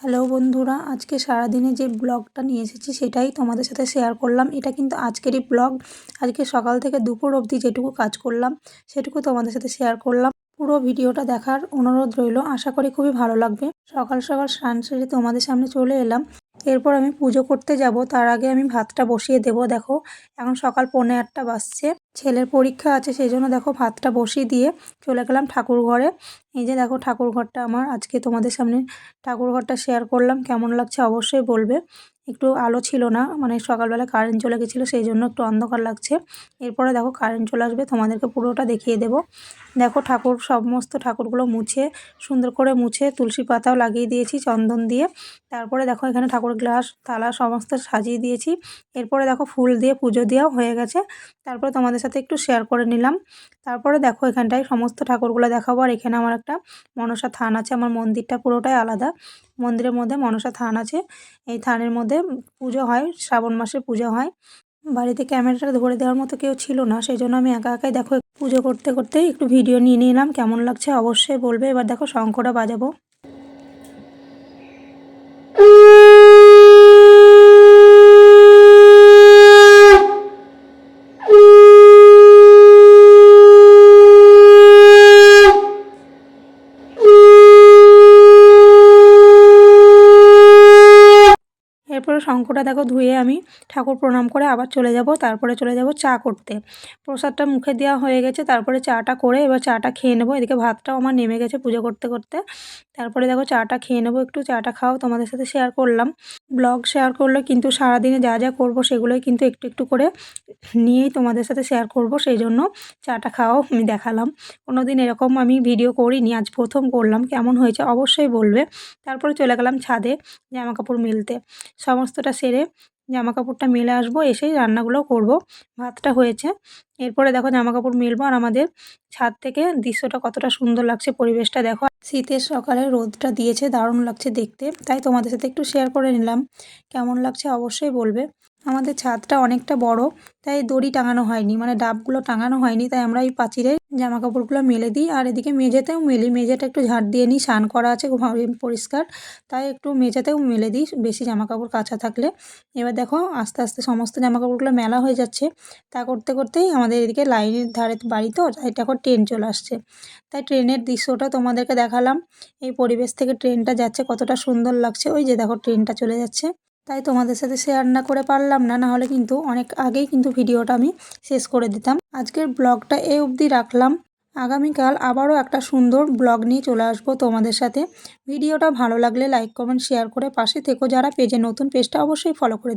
Hello বন্ধুরা, আজকে সারাদিনে যে ব্লগটা নিয়ে এসেছি সেটাই তোমাদের সাথে শেয়ার করলাম। এটা কিন্তু আজকেরই ব্লগ। আজকে সকাল থেকে দুপুর অবধি যেটুকু কাজ করলাম, সেটুকু তোমাদের সাথে শেয়ার করলাম। পুরো ভিডিওটা দেখার অনুরোধ রইল। আশা করি খুবই ভালো লাগবে। সকাল সকাল স্নান সেরে তোমাদের সামনে চলে এলাম। এরপর আমি পুজো করতে যাব। তার আগে আমি ভাতটা বসিয়ে দেব। দেখো, এখন সকাল পৌনে আটটা বাজছে। ছেলের পরীক্ষা আছে সেই জন্য দেখো ভাতটা বসিয়ে দিয়ে চলে গেলাম ঠাকুর ঘরে। এই যে দেখো ঠাকুর ঘরটা আমার, আজকে তোমাদের সামনে ঠাকুর ঘরটা শেয়ার করলাম। কেমন লাগছে অবশ্যই বলবে। একটু আলো ছিল না মানে সকালবেলা কারেন্ট চলে গেছিল সেই জন্য একটু অন্ধকার লাগছে। এরপরে দেখো কারেন্ট চলে আসবে, তোমাদেরকে পুরোটা দেখিয়ে দেব। দেখো ঠাকুর, সমস্ত ঠাকুরগুলো মুছে, সুন্দর করে মুছে, তুলসী পাতাও লাগিয়ে দিয়েছি চন্দন দিয়ে। তারপরে দেখো এখানে ঠাকুর গ্লাস থালা সমস্ত সাজিয়ে দিয়েছি। এরপরে দেখো ফুল দিয়ে পুজো দেওয়াও হয়ে গেছে। তারপরে তোমাদের সাথে একটু শেয়ার করে নিলাম। তারপরে দেখো এখানটায় সমস্ত ঠাকুরগুলো দেখাবো। আর এখানে আমার একটা মনসা থান আছে। আমার মন্দিরটা পুরোটাই আলাদা। মন্দিরের মধ্যে মনসা থান আছে। এই থানের মধ্যে পুজো হয়, শ্রাবণ মাসে পুজো হয়। বাড়িতে ক্যামেরাটা ধরে দেওয়ার মতো কেউ ছিল না। সেই জন্য আমি একা একাই দেখো পুজো করতে করতে একটু ভিডিও নিয়ে নিলাম। কেমন লাগছে অবশ্যই বলবে। এবার দেখো শঙ্কটা বাজাবো। এরপরে শঙ্কটা দেখো ধুয়ে আমি ঠাকুর প্রণাম করে আবার চলে যাব, তারপরে চলে যাব চা করতে। প্রসাদটা মুখে দেওয়া হয়ে গেছে, তারপরে চাটা করে এবার চাটা খেয়ে নেব। এদিকে ভাতটাও আমার নেমে গেছে পুজো করতে করতে। তারপরে দেখো চাটা খেয়ে নেব, একটু চাটা খাও, তোমাদের সাথে শেয়ার করলাম। ব্লগ শেয়ার করলে কিন্তু সারাদিনে যা যা করব সেগুলোই কিন্তু একটু একটু করে নিয়েই তোমাদের সাথে শেয়ার করব, সেই জন্য চাটা খাওয়াও আমি দেখালাম। কোনো দিন এরকম আমি ভিডিও করিনি, আজ প্রথম করলাম, কেমন হয়েছে অবশ্যই বলবে। তারপরে চলে গেলাম ছাদে জামা কাপড় মেলতে সমস্তটা সেরে জামা কাপড়টা মেলে আসব, এসেই রান্নাগুলো করব। ভাতটা হয়েছে। এরপরে দেখো জামা কাপড় মেলবো আর আমাদের ছাদ থেকে দৃশ্যটা কতটা সুন্দর লাগছে, পরিবেশটা দেখো। শীতের সকালে রোদটা দিয়েছে, দারুণ লাগছে দেখতে। তাই তোমাদের সাথে একটু শেয়ার করে নিলাম। কেমন লাগছে অবশ্যই বলবে। আমাদের ছাদটা অনেকটা বড়, তাই দড়ি টাঙানো হয়নি মানে ডাবগুলো টাঙানো হয়নি, তাই আমরা এই পাচিরে জামা কাপড়গুলো মেলে দিই, আর এদিকে মেঝেতেও মেলি, মেঝেটা একটু ঝাড় দিয়ে নিই, স্নান করা আছে পরিষ্কার, তাই একটু মেঝেতেও মেলে দিই, বেশি জামা কাপড় কাঁচা থাকলে। এবার দেখো, আস্তে আস্তে সমস্ত জামা কাপড়গুলো মেলা হয়ে যাচ্ছে, তা করতে করতেই আমাদের এদিকে লাইনের ধারে বাড়ি তো, তাই এখন ট্রেন চলে আসছে। তাই ট্রেনের দৃশ্যটা তোমাদেরকে দেখালাম, এই পরিবেশ থেকে ট্রেনটা যাচ্ছে কতটা সুন্দর লাগছে, ওই যে দেখো ট্রেনটা চলে যাচ্ছে। তাই তোমাদের সাথে শেয়ার না করে পারলাম না, নাহলে কিন্তু অনেক আগেই কিন্তু ভিডিওটা আমি শেষ করে দিতাম। আজকের ব্লগটা এ অবধি রাখলাম। আগামীকাল আবারও একটা সুন্দর ব্লগ নিয়ে চলে আসব তোমাদের সাথে। ভিডিওটা ভালো লাগলে লাইক কমেন্ট শেয়ার করে পাশে থেকো। যারা পেজে নতুন পেজটা অবশ্যই ফলো করে